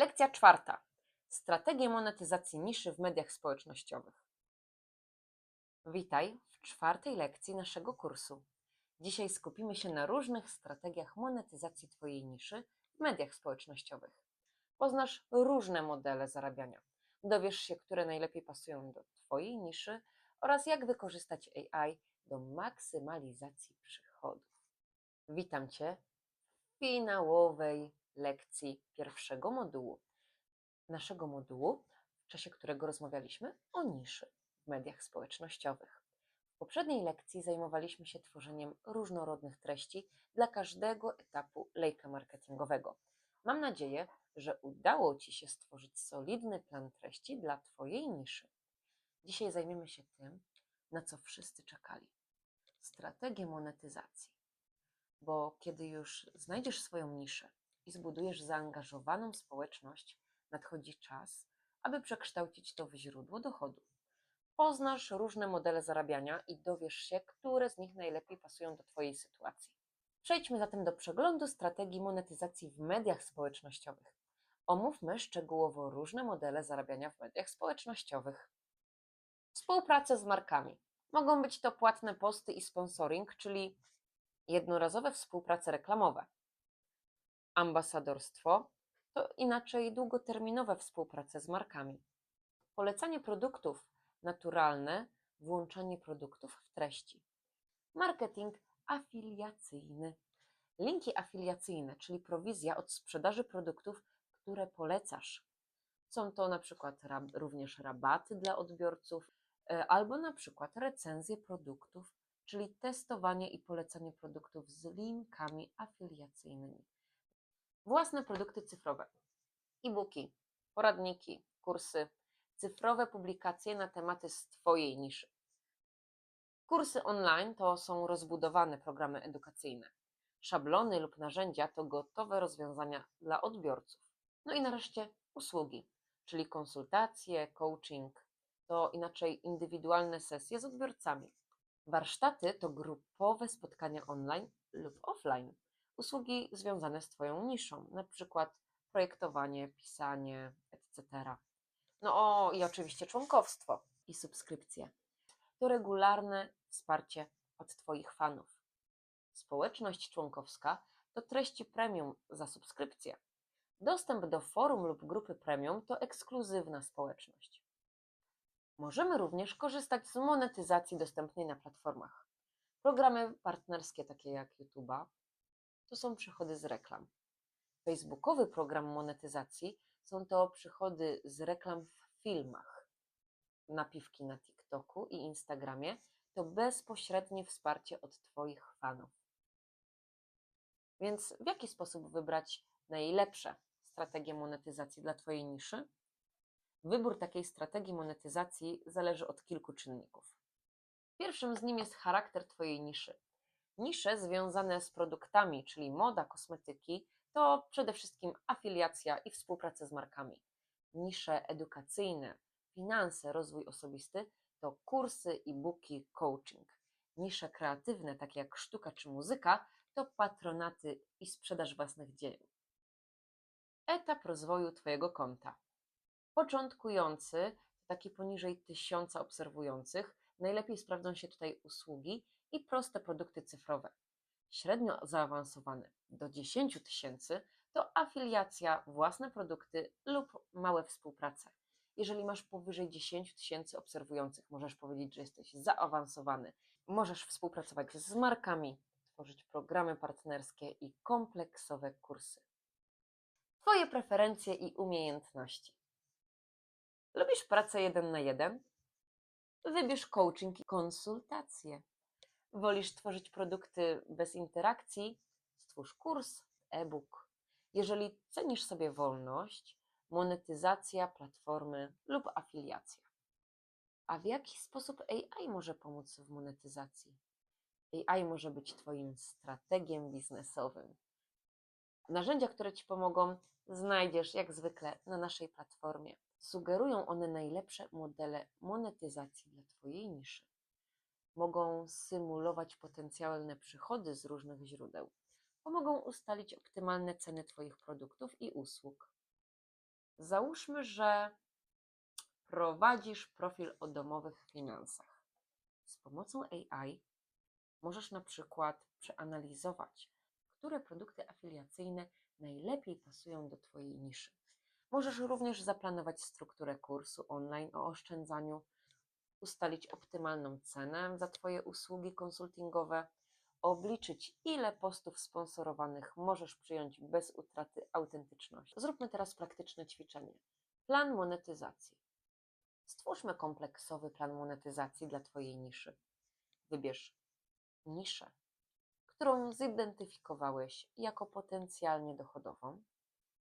Lekcja czwarta. Strategie monetyzacji niszy w mediach społecznościowych. Witaj w czwartej lekcji naszego kursu. Dzisiaj skupimy się na różnych strategiach monetyzacji Twojej niszy w mediach społecznościowych. Poznasz różne modele zarabiania. Dowiesz się, które najlepiej pasują do Twojej niszy oraz jak wykorzystać AI do maksymalizacji przychodów. Witam Cię w finałowej lekcji pierwszego modułu naszego modułu, w czasie którego rozmawialiśmy o niszy w mediach społecznościowych. W poprzedniej lekcji zajmowaliśmy się tworzeniem różnorodnych treści dla każdego etapu lejka marketingowego. Mam nadzieję, że udało Ci się stworzyć solidny plan treści dla Twojej niszy. Dzisiaj zajmiemy się tym, na co wszyscy czekali strategię monetyzacji. Bo kiedy już znajdziesz swoją niszę i zbudujesz zaangażowaną społeczność, nadchodzi czas, aby przekształcić to w źródło dochodu. Poznasz różne modele zarabiania i dowiesz się, które z nich najlepiej pasują do Twojej sytuacji. Przejdźmy zatem do przeglądu strategii monetyzacji w mediach społecznościowych. Omówmy szczegółowo różne modele zarabiania w mediach społecznościowych. Współpraca z markami. Mogą być to płatne posty i sponsoring, czyli jednorazowe współprace reklamowe. Ambasadorstwo to inaczej długoterminowe współprace z markami. Polecanie produktów naturalne, włączanie produktów w treści. Marketing afiliacyjny. Linki afiliacyjne, czyli prowizja od sprzedaży produktów, które polecasz. Są to na przykład również rabaty dla odbiorców, e, albo na przykład recenzje produktów, czyli testowanie i polecanie produktów z linkami afiliacyjnymi. Własne produkty cyfrowe, e-booki, poradniki, kursy, cyfrowe publikacje na tematy z Twojej niszy. Kursy online to są rozbudowane programy edukacyjne. Szablony lub narzędzia to gotowe rozwiązania dla odbiorców. No i nareszcie usługi, czyli konsultacje, coaching, to inaczej indywidualne sesje z odbiorcami. Warsztaty to grupowe spotkania online lub offline. Usługi związane z Twoją niszą, na przykład projektowanie, pisanie, etc. No o, i oczywiście członkowstwo i subskrypcje. To regularne wsparcie od Twoich fanów. Społeczność członkowska to treści premium za subskrypcję. Dostęp do forum lub grupy premium to ekskluzywna społeczność. Możemy również korzystać z monetyzacji dostępnej na platformach. Programy partnerskie takie jak YouTube'a to są przychody z reklam. Facebookowy program monetyzacji są to przychody z reklam w filmach. Napiwki na TikToku i Instagramie to bezpośrednie wsparcie od Twoich fanów. Więc w jaki sposób wybrać najlepsze strategie monetyzacji dla Twojej niszy? Wybór takiej strategii monetyzacji zależy od kilku czynników. Pierwszym z nim jest charakter Twojej niszy. Nisze związane z produktami, czyli moda, kosmetyki, to przede wszystkim afiliacja i współpraca z markami. Nisze edukacyjne, finanse, rozwój osobisty to kursy, e-booki, coaching. Nisze kreatywne, takie jak sztuka czy muzyka, to patronaty i sprzedaż własnych dzieł. Etap rozwoju Twojego konta. Początkujący, taki poniżej tysiąca obserwujących, najlepiej sprawdzą się tutaj usługi i proste produkty cyfrowe. Średnio zaawansowane do 10 tysięcy to afiliacja, własne produkty lub małe współprace. Jeżeli masz powyżej 10 tysięcy obserwujących, możesz powiedzieć, że jesteś zaawansowany. Możesz współpracować z markami, tworzyć programy partnerskie i kompleksowe kursy. Twoje preferencje i umiejętności. Lubisz pracę jeden na jeden? Wybierz coaching i konsultacje. Wolisz tworzyć produkty bez interakcji? Stwórz kurs, e-book. Jeżeli cenisz sobie wolność, monetyzacja platformy lub afiliacja. A w jaki sposób AI może pomóc w monetyzacji? AI może być Twoim strategiem biznesowym. Narzędzia, które Ci pomogą, znajdziesz jak zwykle na naszej platformie. Sugerują one najlepsze modele monetyzacji dla Twojej niszy. Mogą symulować potencjalne przychody z różnych źródeł. Pomogą ustalić optymalne ceny Twoich produktów i usług. Załóżmy, że prowadzisz profil o domowych finansach. Z pomocą AI możesz na przykład przeanalizować, które produkty afiliacyjne najlepiej pasują do Twojej niszy. Możesz również zaplanować strukturę kursu online o oszczędzaniu, ustalić optymalną cenę za Twoje usługi konsultingowe, obliczyć, ile postów sponsorowanych możesz przyjąć bez utraty autentyczności. Zróbmy teraz praktyczne ćwiczenie. Plan monetyzacji. Stwórzmy kompleksowy plan monetyzacji dla Twojej niszy. Wybierz niszę, którą zidentyfikowałeś jako potencjalnie dochodową.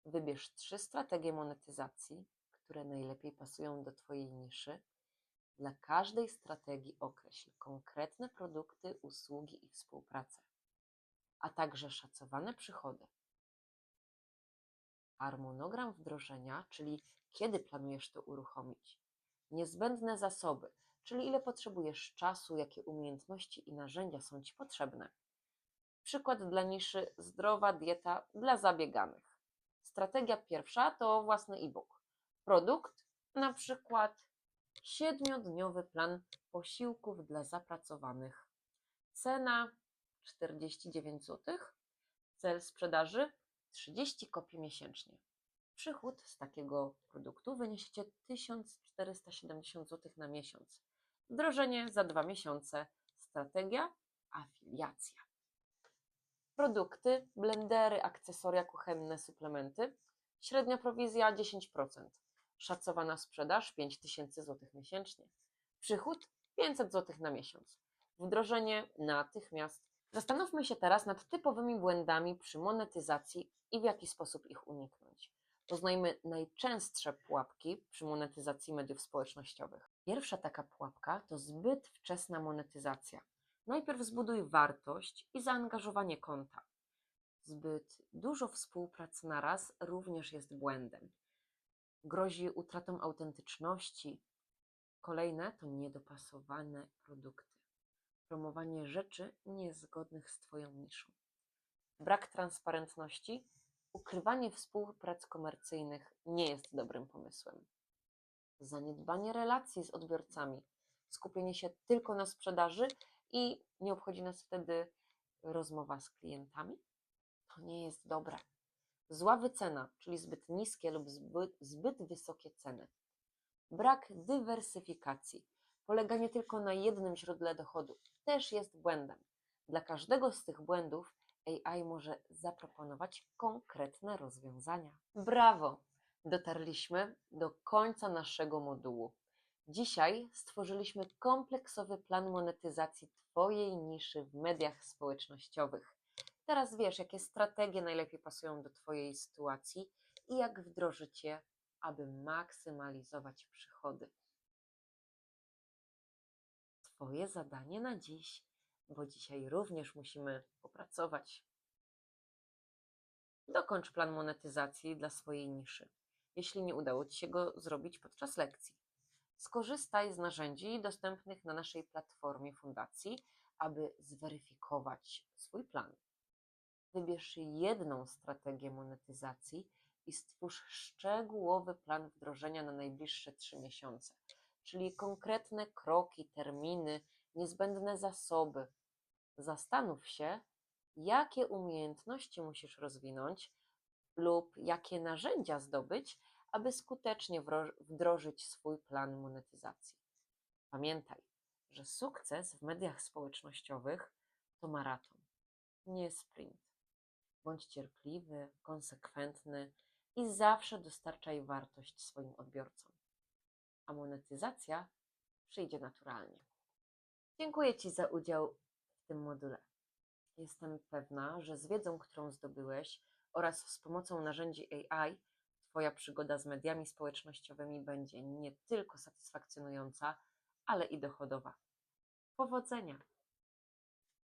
Wybierz trzy strategie monetyzacji, które najlepiej pasują do Twojej niszy. Dla każdej strategii określ konkretne produkty, usługi i współpracę, a także szacowane przychody. Harmonogram wdrożenia, czyli kiedy planujesz to uruchomić. Niezbędne zasoby, czyli ile potrzebujesz czasu, jakie umiejętności i narzędzia są Ci potrzebne. Przykład dla niszy zdrowa dieta dla zabieganych. Strategia pierwsza to własny e-book. Produkt, na przykład siedmiodniowy plan posiłków dla zapracowanych. Cena 49 zł. Cel sprzedaży 30 kopii miesięcznie. Przychód z takiego produktu wyniesie 1470 zł na miesiąc. Wdrożenie za dwa miesiące. Strategia afiliacja. Produkty, blendery, akcesoria kuchenne, suplementy. Średnia prowizja 10%. Szacowana sprzedaż 5000 zł miesięcznie. Przychód 500 zł na miesiąc. Wdrożenie natychmiast. Zastanówmy się teraz nad typowymi błędami przy monetyzacji i w jaki sposób ich uniknąć. Poznajmy najczęstsze pułapki przy monetyzacji mediów społecznościowych. Pierwsza taka pułapka to zbyt wczesna monetyzacja. Najpierw zbuduj wartość i zaangażowanie konta. Zbyt dużo współprac naraz również jest błędem. Grozi utratą autentyczności. Kolejne to niedopasowane produkty. Promowanie rzeczy niezgodnych z Twoją niszą. Brak transparentności. Ukrywanie współprac komercyjnych nie jest dobrym pomysłem. Zaniedbanie relacji z odbiorcami. Skupienie się tylko na sprzedaży i nie obchodzi nas wtedy rozmowa z klientami. To nie jest dobre. Zła wycena, czyli zbyt niskie lub zbyt, zbyt wysokie ceny. Brak dywersyfikacji. Poleganie tylko na jednym źródle dochodu też jest błędem. Dla każdego z tych błędów AI może zaproponować konkretne rozwiązania. Brawo! Dotarliśmy do końca naszego modułu. Dzisiaj stworzyliśmy kompleksowy plan monetyzacji Twojej niszy w mediach społecznościowych. Teraz wiesz, jakie strategie najlepiej pasują do Twojej sytuacji i jak wdrożyć je, aby maksymalizować przychody. Twoje zadanie na dziś, bo dzisiaj również musimy popracować. Dokończ plan monetyzacji dla swojej niszy, jeśli nie udało Ci się go zrobić podczas lekcji. Skorzystaj z narzędzi dostępnych na naszej platformie fundacji, aby zweryfikować swój plan. Wybierz jedną strategię monetyzacji i stwórz szczegółowy plan wdrożenia na najbliższe trzy miesiące, czyli konkretne kroki, terminy, niezbędne zasoby. Zastanów się, jakie umiejętności musisz rozwinąć lub jakie narzędzia zdobyć, aby skutecznie wdrożyć swój plan monetyzacji. Pamiętaj, że sukces w mediach społecznościowych to maraton, nie sprint. Bądź cierpliwy, konsekwentny i zawsze dostarczaj wartość swoim odbiorcom. A monetyzacja przyjdzie naturalnie. Dziękuję Ci za udział w tym module. Jestem pewna, że z wiedzą, którą zdobyłeś oraz z pomocą narzędzi AI, Twoja przygoda z mediami społecznościowymi będzie nie tylko satysfakcjonująca, ale i dochodowa. Powodzenia!